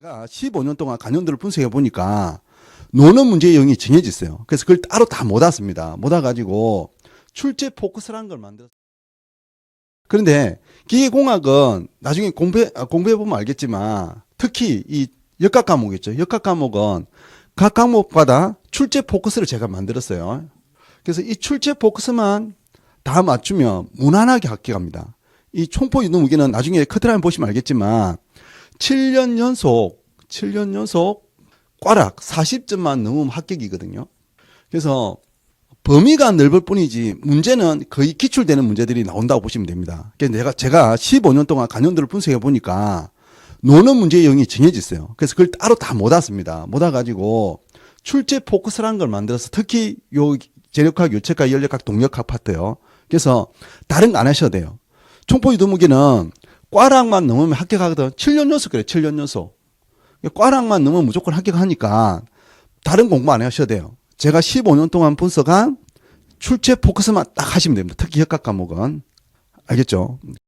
제가 15년 동안 간연들을 분석해 보니까 노는 문제의 영이 정해져 있어요. 그래서 그걸 따로 다. 못 와가지고 출제 포커스라는 걸 만들었어요. 그런데 기계공학은 나중에 공부해, 아, 공부해 보면 알겠지만 특히 이 역학 과목이죠. 역학 과목은 각 과목마다 출제 포커스를 제가 만들었어요. 그래서 이 출제 포커스만 다 맞추면 무난하게 합격합니다. 이 총포 유도 무기는 나중에 커트라인 보시면 알겠지만 7년 연속, 7년 연속 꽈락 40점만 넘으면 합격이거든요. 그래서 범위가 넓을 뿐이지 문제는 거의 기출되는 문제들이 나온다고 보시면 됩니다. 그래서 내가 제가 15년 동안 간연들을 분석해 보니까 노는 문제의 영이 정해져 있어요. 그래서 그걸 따로 다 못 왔습니다. 못 와가지고 출제 포커스라는 걸 만들어서 특히 요 재력학, 요체학, 연력학, 동력학 파트요. 그래서 다른 거 안 하셔도 돼요. 총포 유도무기는 꽈락만 넘으면 합격하거든. 7년 연속 그래, 7년 연속. 꽈락만 넣으면 무조건 합격하니까 다른 공부 안 하셔도 돼요. 제가 15년 동안 분석한 출제 포커스만 딱 하시면 됩니다. 특히 역학 과목은. 알겠죠?